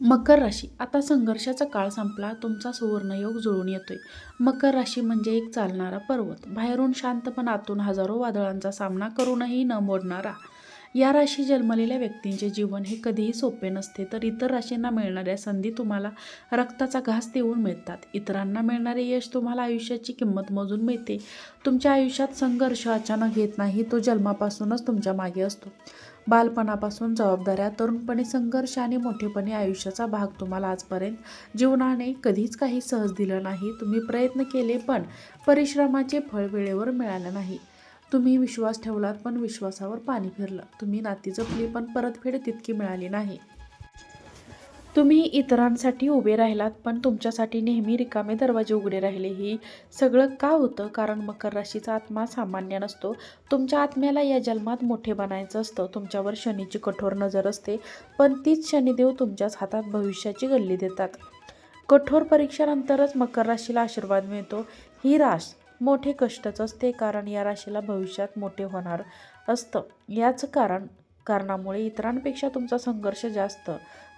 मकर राशी. आता संघर्षाचा काळ संपला तुमचा सुवर्णयोग जुळून येतोय. मकर राशी म्हणजे एक चालणारा पर्वत. बाहेरून शांत पण आतून हजारो वादळांचा सामना करूनही न मोडणारा. या राशी जन्मलेल्या व्यक्तींचे जीवन हे कधीही सोपे नसते तर इतर राशींना मिळणाऱ्या संधी तुम्हाला रक्ताचा घास देऊन मिळतात. इतरांना मिळणारे यश तुम्हाला आयुष्याची किंमत मोजून मिळते. तुमच्या आयुष्यात संघर्ष अचानक येत नाही तो जन्मापासूनच तुमच्या मागे असतो. बालपणापासून जबाबदाऱ्या तरुणपणी संघर्ष आणि मोठेपणी आयुष्याचा भाग तुम्हाला आजपर्यंत जीवनाने कधीच काही सहज दिलं नाही. तुम्ही प्रयत्न केले पण परिश्रमाचे फळ वेळेवर मिळालं नाही. तुम्ही विश्वास ठेवलात पण विश्वासावर पाणी फिरलं. तुम्ही नाती जपली पण परतफेड तितकी मिळाली नाही. तुम्ही इतरांसाठी उभे राहिलात पण तुमच्यासाठी नेहमी रिकामे दरवाजे उघडे राहिले. ही सगळं का होतं? कारण मकर राशीचा आत्मा सामान्य नसतो. तुमच्या आत्म्याला या जन्मात मोठे बनायचं असतं. तुमच्यावर शनीची कठोर नजर असते पण तीच शनिदेव तुमच्याच हातात भविष्याची गल्ली देतात. कठोर परीक्षेनंतरच मकर राशीला आशीर्वाद मिळतो. ही राश मोठे कष्टच असते कारण या राशीला भविष्यात मोठे होणार असतं. याच कारण कारणामुळे इतरांपेक्षा तुमचा संघर्ष जास्त.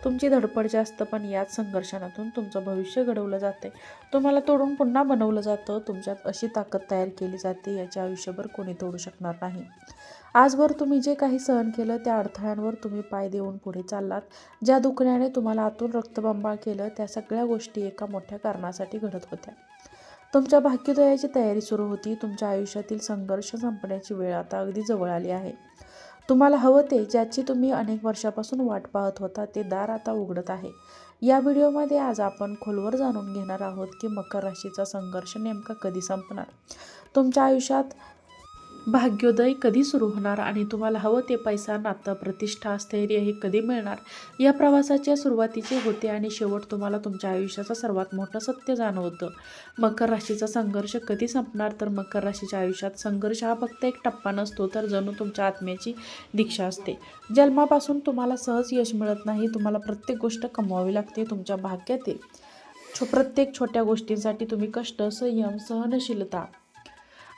तुमची धडपड जास्त पण याच संघर्षातून तुमचं भविष्य घडवलं जाते. तुम्हाला तोडून पुन्हा बनवलं जातं. तुमच्यात अशी ताकद तयार केली जाते याच्या आयुष्यभर कोणी तोडू शकणार नाही. आजवर तुम्ही जे काही सहन केलं त्या अडथळ्यांवर तुम्ही पाय देऊन पुढे चाललात. ज्या दुखण्याने तुम्हाला आतून रक्तबंबाळ केलं त्या सगळ्या गोष्टी एका मोठ्या कारणासाठी घडत होत्या. तुमच्या भाग्योदयाची तयारी सुरू होती. तुमच्या आयुष्यातील संघर्ष संपण्याची वेळ आता अगदी जवळ आली आहे. तुम्हाला हवं ते ज्याची तुम्ही अनेक वर्षापासून वाट पाहत होता ते दार आता उघडत आहे. या व्हिडिओमध्ये आज आपण खोलवर जाणून घेणार आहोत की मकर राशीचा संघर्ष नेमका कधी संपणार? तुमच्या आयुष्यात भाग्योदय कधी सुरू होणार आणि तुम्हाला हवं ते पैसा नातं प्रतिष्ठा स्थैर्य हे कधी मिळणार? या प्रवासाच्या सुरुवातीचे होते आणि शेवट तुम्हाला तुमच्या आयुष्याचं सर्वात मोठं सत्य जाणवतं. मकर राशीचा संघर्ष कधी संपणार? तर मकर राशीच्या आयुष्यात संघर्ष हा फक्त एक टप्पा नसतो तर जणू तुमच्या आत्म्याची दीक्षा असते. जन्मापासून तुम्हाला सहज यश मिळत नाही तुम्हाला प्रत्येक गोष्ट कमवावी लागते तुमच्या भाग्यातील. छो प्रत्येक छोट्या गोष्टींसाठी तुम्ही कष्ट संयम सहनशीलता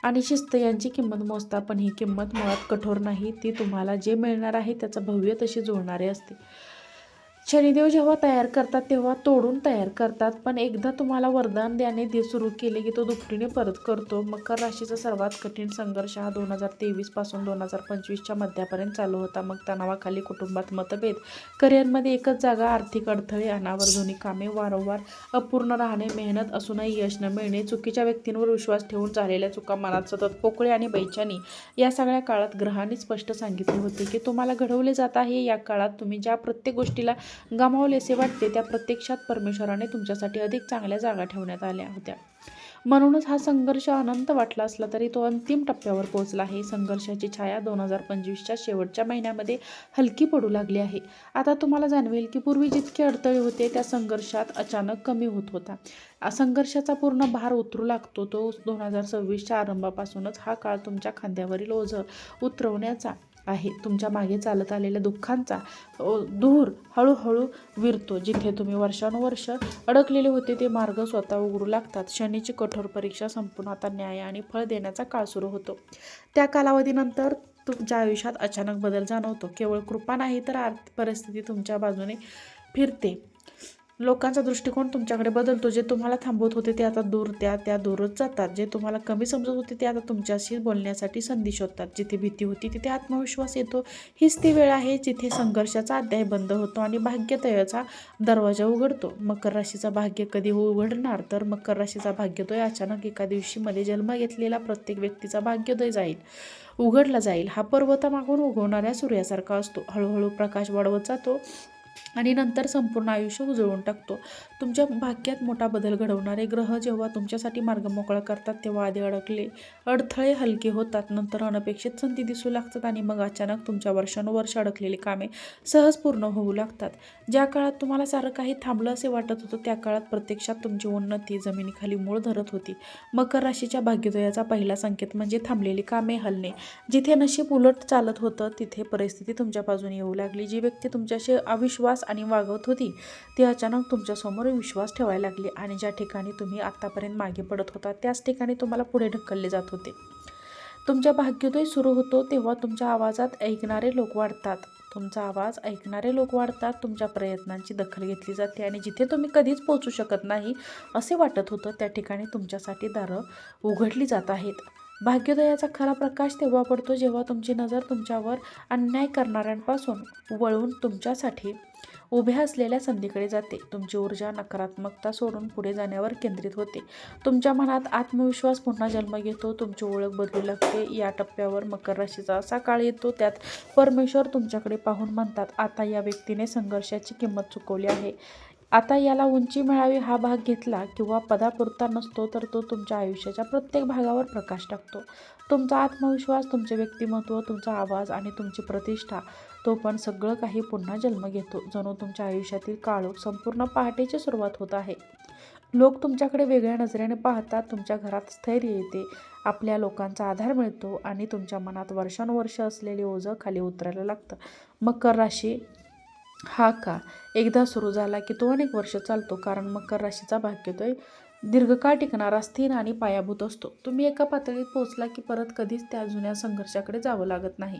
आणि शिस्त यांची किंमत मोजता पण ही किंमत मुळात कठोर नाही. ती तुम्हाला जे मिळणार आहे त्याचं भव्य तशी जुळणारे असते. शनिदेव जेव्हा तयार करतात तेव्हा तोडून तयार करतात. पण एकदा तुम्हाला वरदान द्याने दे सुरू केले की तो दुपटीने परत करतो. मकर राशीचा सर्वात कठीण संघर्ष हा दोन हजार तेवीसपासून दोन हजार पंचवीसच्या मध्यापर्यंत चालू होता. मग तणावाखाली कुटुंबात मतभेद करिअरमध्ये एकच जागा आर्थिक अडथळे अनावर जुनी कामे वारंवार अपूर्ण राहणे मेहनत असूनही यश न मिळणे चुकीच्या व्यक्तींवर विश्वास ठेवून झालेल्या चुका मनात सतत पोकळे आणि बैचानी या सगळ्या काळात ग्रहांनी स्पष्ट सांगितले होते की तुम्हाला घडवले जात आहे. या काळात तुम्ही ज्या प्रत्येक गोष्टीला गमावलेसे वाटते त्या प्रत्यक्षात परमेश्वराने तुमच्यासाठी अधिक चांगल्या जागा ठेवण्यात आल्या होत्या. म्हणूनच हा संघर्ष अनंत वाटला असला तरी तो अंतिम टप्प्यावर पोहोचला. आहे संघर्षाची छाया दोन हजार पंचवीसच्या शेवटच्या महिन्यामध्ये हलकी पडू लागली आहे. आता तुम्हाला जाणवेल की पूर्वी जितके अडथळे होते त्या संघर्षात अचानक कमी होत होता. संघर्षाचा पूर्ण भार उतरू लागतो. तो दोन हजार सव्वीसच्या आरंभापासूनच हा काळ तुमच्या खांद्यावरील ओझं उतरवण्याचा आहे. तुमच्या मागे चालत आलेल्या दुःखांचा धूर हळूहळू विरतो. जिथे तुम्ही वर्षानुवर्ष अडकलेले होते ते मार्ग स्वतः उघडू लागतात. शनीची कठोर परीक्षा संपून आता न्याय आणि फळ देण्याचा काळ सुरू होतो. त्या कालावधीनंतर तुमच्या आयुष्यात अचानक बदल जाणवतो. केवळ कृपा नाही तर आर्थिक परिस्थिती तुमच्या बाजूने फिरते. लोकांचा दृष्टिकोन तुमच्याकडे बदलतो. जे तुम्हाला थांबवत होते ते आता दूर त्या त्या दूरच जातात. जे तुम्हाला कमी समजत होते ते आता तुमच्याशी बोलण्यासाठी संधी शोधतात. जिथे भीती होती तिथे आत्मविश्वास येतो. हीच ती वेळ आहे जिथे संघर्षाचा अध्याय बंद होतो आणि भाग्यतयाचा दरवाजा उघडतो. मकर राशीचा भाग्य कधी उघडणार? तर मकर राशीचा भाग्योदय अचानक एका दिवशी मध्ये जन्म घेतलेला प्रत्येक व्यक्तीचा भाग्योदय जाईल. उघडला जाईल. हा पर्वतामागून उगवणाऱ्या सूर्यासारखा असतो. हळूहळू प्रकाश वाढवत जातो. आणि नंतर संपूर्ण आयुष्य उजळून टाकतो. तुमच्या भाग्यात मोठा बदल घडवणारे ग्रह जेव्हा तुमच्यासाठी मार्ग मोकळा करतात तेव्हा आधी अडकले अडथळे हलके होतात नंतर अनपेक्षित संधी दिसू लागतात आणि मग अचानक तुमच्या वर्षानुवर्ष अडकलेली कामे सहज पूर्ण होऊ लागतात. ज्या काळात तुम्हाला सारं काही थांबलं असे वाटत होतं त्या काळात प्रत्यक्षात तुमची उन्नती जमिनीखाली मूळ धरत होती. मकर राशीच्या भाग्योदयाचा पहिला संकेत म्हणजे थांबलेली कामे हलणे. जिथे नशीब उलट चालत होतं तिथे परिस्थिती तुमच्या बाजूने येऊ लागली. जी व्यक्ती तुमच्याशी अविश्वास आणि वागवत होती. ती अचानक तुमच्यासमोर विश्वास ठेवायला लागली आणि ज्या ठिकाणी तुम्ही आत्तापर्यंत मागे पडत होता त्याच ठिकाणी तुम्हाला पुढे ढकलले जात होते. तुमच्या भाग्योदय सुरू होतो तेव्हा तुमच्या आवाजात ऐकणारे लोक वाढतात. तुमचा आवाज ऐकणारे लोक वाढतात तुमच्या प्रयत्नांची दखल घेतली जाते आणि जिथे तुम्ही कधीच पोहोचू शकत नाही असे वाटत होतं त्या ठिकाणी तुमच्यासाठी दारं उघडली जात आहेत. भाग्योदयाचा खरा प्रकाश तेव्हा पडतो जेव्हा तुमची नजर तुमच्यावर अन्याय करणाऱ्यांपासून वळून तुमच्यासाठी उभ्या असलेल्या संधीकडे जाते. तुमची ऊर्जा नकारात्मकता सोडून पुढे जाण्यावर केंद्रित होते. तुमच्या मनात आत्मविश्वास पुन्हा जन्म घेतो. तुमची ओळख बदलू लागते. या टप्प्यावर मकर राशीचा असा काळ येतो. त्यात परमेश्वर तुमच्याकडे पाहून म्हणतात आता या व्यक्तीने संघर्षाची किंमत चुकवली आहे. आता याला उंची मिळावी हा भाग घेतला किंवा पदापुरता नसतो तर तो तुमच्या आयुष्याच्या प्रत्येक भागावर प्रकाश टाकतो. तुमचा आत्मविश्वास तुमचे व्यक्तिमत्व तुमचा आवाज आणि तुमची प्रतिष्ठा तो पण सगळं काही पुन्हा जन्म घेतो जणू तुमच्या आयुष्यातील काळोख संपूर्ण पहाटेची सुरुवात होत आहे. लोक तुमच्याकडे वेगळ्या नजरेने पाहतात तुमच्या घरात स्थैर्य येते आपल्या लोकांचा आधार मिळतो आणि तुमच्या मनात वर्षानुवर्ष असलेले ओझं खाली उतरायला लागतं. मकर राशी हा का? एकदा सुरू झाला की तो अनेक वर्ष चालतो कारण मकर राशीचा भाग्योदय दीर्घकाळ टिकणारा स्थिर आणि पायाभूत असतो. तुम्ही एका पातळीत पोहोचला की परत कधीच त्या जुन्या संघर्षाकडे जावं लागत नाही.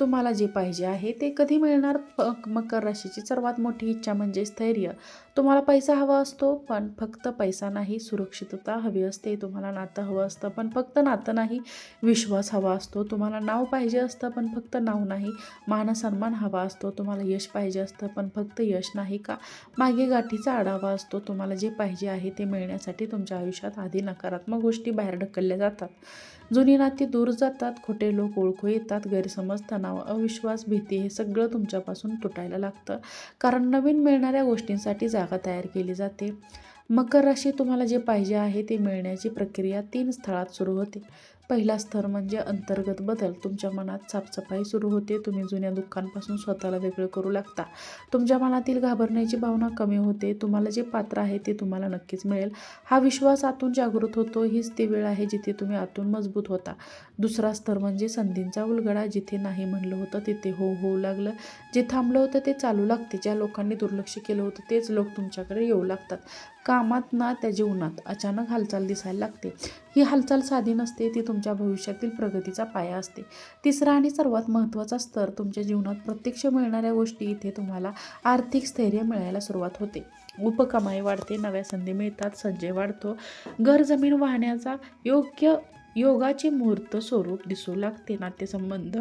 तुम्हाला जे पाहिजे आहे ते कधी मिळणार? प मकर राशीची सर्वात मोठी इच्छा म्हणजे स्थैर्य. तुम्हाला पैसा हवा असतो पण फक्त पैसा नाही सुरक्षितता हवी असते तुम्हाला नातं हवं असतं पण फक्त नातं नाही विश्वास हवा असतो. तुम्हाला नाव पाहिजे असतं पण फक्त नाव नाही. मानसन्मान हवा असतो तुम्हाला यश पाहिजे असतं पण फक्त यश नाही का? मागे गाठीचा आढावा असतो तुम्हाला जे पाहिजे आहे ते मिळण्यासाठी तुमच्या आयुष्यात आधी नकारात्मक गोष्टी बाहेर ढकलल्या जातात. जुनी नाती दूर जातात खोटे लोक ओळखू येतात गैरसमज तणाव अविश्वास भीती हे सगळं तुमच्यापासून तुटायला लागतं. कारण नवीन मिळणाऱ्या गोष्टींसाठी जा जागा तयार केली जाते. मकर राशी तुम्हाला जे पाहिजे आहे ते मिळण्याची प्रक्रिया तीन स्थळात सुरू होते. पहिला स्तर म्हणजे अंतर्गत बदल. तुमच्या मनात साफसफाई सुरू होते. तुम्ही जुन्या दुःखांपासून स्वतःला वेगळं करू लागता. तुमच्या मनातील घाबरण्याची भावना कमी होते. तुम्हाला जे पात्र आहे ते तुम्हाला नक्कीच मिळेल. हा विश्वास आतून जागृत होतो. हीच ती वेळ आहे जिथे तुम्ही आतून मजबूत होता. दुसरा स्तर म्हणजे संधींचा उलगडा. जिथे नाही म्हणलं होतं तिथे हो होऊ लागलं. जे थांबलं होतं ते चालू लागते. ज्या लोकांनी दुर्लक्ष केलं होतं तेच लोक तुमच्याकडे येऊ लागतात. कामात ना त्या जीवनात अचानक हालचाल दिसायला लागते. ही हालचाल साधी नसते ती तुमच्या भविष्यातील प्रगतीचा पाया असते. तिसरा आणि सर्वात महत्त्वाचा स्तर तुमच्या जीवनात प्रत्यक्ष मिळणाऱ्या गोष्टी इथे तुम्हाला आर्थिक स्थैर्य मिळायला सुरुवात होते. उपकमाई वाढते नव्या संधी मिळतात संजय वाढतो. घर जमीन वाहण्याचा योग्य योगाचे मुहूर्त स्वरूप दिसू लागते. नातेसंबंध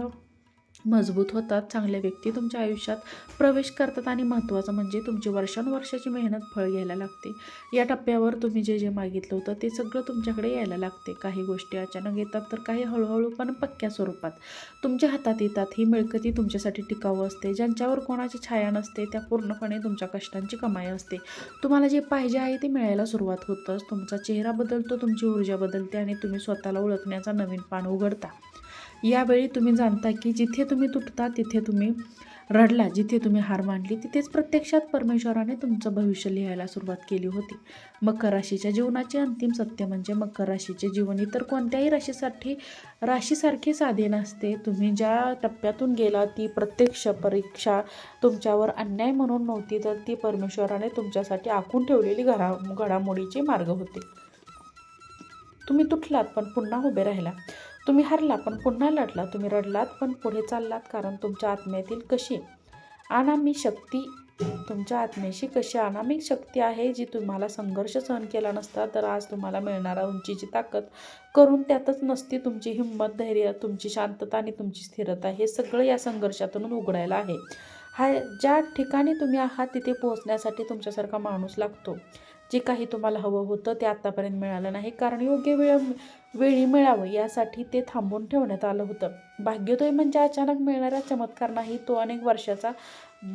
मजबूत होतात चांगल्या व्यक्ती तुमच्या आयुष्यात प्रवेश करतात आणि महत्त्वाचं म्हणजे तुमची वर्षानुवर्षाची मेहनत फळ घ्यायला लागते. या टप्प्यावर तुम्ही जे जे मागितलं होतं ते सगळं तुमच्याकडे यायला लागते. काही गोष्टी अचानक येतात तर काही हळूहळू पण पक्क्या स्वरूपात. तुमच्या हातात येतात ही मिळकती तुमच्यासाठी टिकाऊ असते. ज्यांच्यावर कोणाची छाया नसते त्या पूर्णपणे तुमच्या कष्टांची कमाई असते. तुम्हाला जे पाहिजे आहे ते मिळायला सुरुवात होतंच. तुमचा चेहरा बदलतो तुमची ऊर्जा बदलते आणि तुम्ही स्वतःला ओळखण्याचा नवीन पान उघडता. यावेळी तुम्ही जाणता की जिथे तुम्ही तुटता तिथे तुम्ही रडला जिथे तुम्ही हार मांडली तिथेच प्रत्यक्षात परमेश्वराने तुमचं भविष्य लिहायला सुरुवात केली होती. मकर राशीच्या जीवनाचे अंतिम सत्य म्हणजे मकर राशीचे जीवन. इतर कोणत्याही राशीसाठी राशीसारखे साधे नसते. तुम्ही ज्या टप्प्यातून गेला ती प्रत्यक्ष परीक्षा तुमच्यावर अन्याय म्हणून नव्हती तर ती परमेश्वराने तुमच्यासाठी आखून ठेवलेली घडा घडामोडीचे मार्ग होते. तुम्ही तुटलात पण पुन्हा उभे राहिला. तुम्ही हरला पण पुन्हा लढला. तुम्ही रडलात पण पुढे चाललात कारण तुमच्या आत्म्यातील कशी अनामी शक्ती तुमच्या आत्म्याशी कशी अनामिक शक्ती आहे जी तुम्हाला संघर्ष सहन केला नसता तर आज तुम्हाला मिळणारा उंचीची ताकद. करून त्यातच नसती तुमची हिंमत धैर्य तुमची शांतता आणि तुमची स्थिरता हे सगळं या संघर्षातून उघडायला आहे. हा ज्या ठिकाणी तुम्ही आहात तिथे पोहोचण्यासाठी तुमच्यासारखा माणूस लागतो. जे काही तुम्हाला हवं होतं ते आत्तापर्यंत मिळालं नाही. कारण योग्य वेळ वेळी मिळावं यासाठी ते थांबवून ठेवण्यात आलं होतं. भाग्योदय म्हणजे अचानक मिळणारा चमत्कार नाही तो अनेक वर्षाचा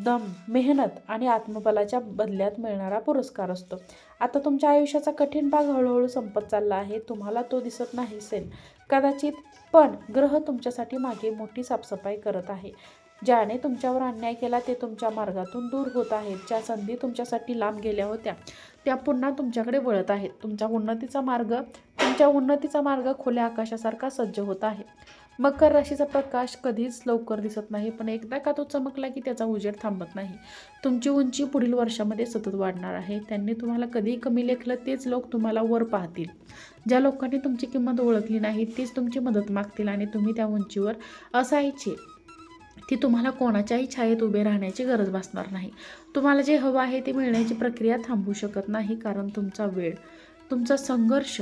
दम मेहनत आणि आत्मबलाच्या बदल्यात मिळणारा पुरस्कार असतो. आता तुमच्या आयुष्याचा कठीण भाग हळूहळू संपत चालला आहे. तुम्हाला तो दिसत नाही सेल कदाचित पण ग्रह तुमच्यासाठी मागे मोठी साफसफाई करत आहे. ज्याने तुमच्यावर अन्याय केला ते तुमच्या मार्गातून दूर होत आहेत. ज्या संधी तुमच्यासाठी लांब गेल्या होत्या त्या पुन्हा तुमच्याकडे वळत आहेत. तुमच्या उन्नतीचा मार्ग तुमच्या उन्नतीचा मार्ग खुल्या आकाशासारखा सज्ज होत आहे. मकर राशीचा प्रकाश कधीच लवकर दिसत नाही पण एकदा का तो चमकला की त्याचा उजेड थांबत नाही. तुमची उंची पुढील वर्षामध्ये सतत वाढणार आहे. त्यांनी तुम्हाला कधी कमी लेखलं तेच लोक तुम्हाला वर पाहतील. ज्या लोकांनी तुमची किंमत ओळखली नाही तीच तुमची मदत मागतील आणि तुम्ही त्या उंचीवर असायचे. ती तुम्हाला कोणाच्याही छायेत उभे राहण्याची गरज भासणार नाही. तुम्हाला जे हवं आहे ते मिळण्याची प्रक्रिया थांबू शकत नाही कारण तुमचा वेळ तुमचा संघर्ष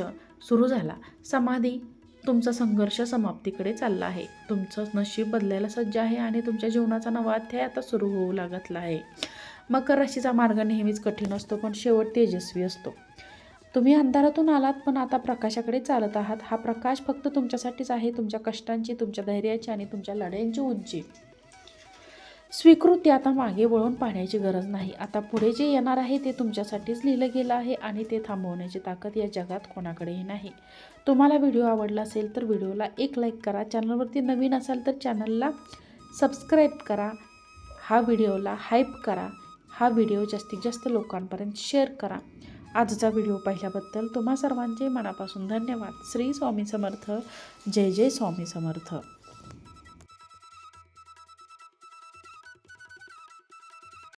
सुरू झाला. समाधी तुमचा संघर्ष समाप्तीकडे चालला आहे. तुमचं नशीब बदलायला सज्ज आहे आणि तुमच्या जीवनाचा नवा अध्याय आता सुरू होऊ लागतला आहे. मकर राशीचा मार्ग नेहमीच कठीण असतो पण शेवट तेजस्वी असतो. तुम्ही अंधारातून आलात पण आता प्रकाशाकडे चालत आहात. हा प्रकाश फक्त तुमच्यासाठीच आहे तुमच्या कष्टांची तुमच्या धैर्याची आणि तुमच्या लढ्यांची उंची. स्वीकृती आता मागे वळून पाहण्याची गरज नाही. आता पुढे जे येणार आहे ते तुमच्यासाठीच लिहिलं गेलं आहे आणि ते थांबवण्याची ताकद या जगात कोणाकडेही नाही. तुम्हाला व्हिडिओ आवडला असेल तर व्हिडिओला एक लाईक करा. चॅनलवरती नवीन असाल तर चॅनलला सबस्क्राईब करा. हा व्हिडिओला हाईप करा. हा व्हिडिओ जास्तीत जास्त लोकांपर्यंत शेअर करा. आजचा व्हिडिओ पाहिल्याबद्दल तुम्हा सर्वांचे मनापासून धन्यवाद. श्री स्वामी समर्थ. जय जय स्वामी समर्थ.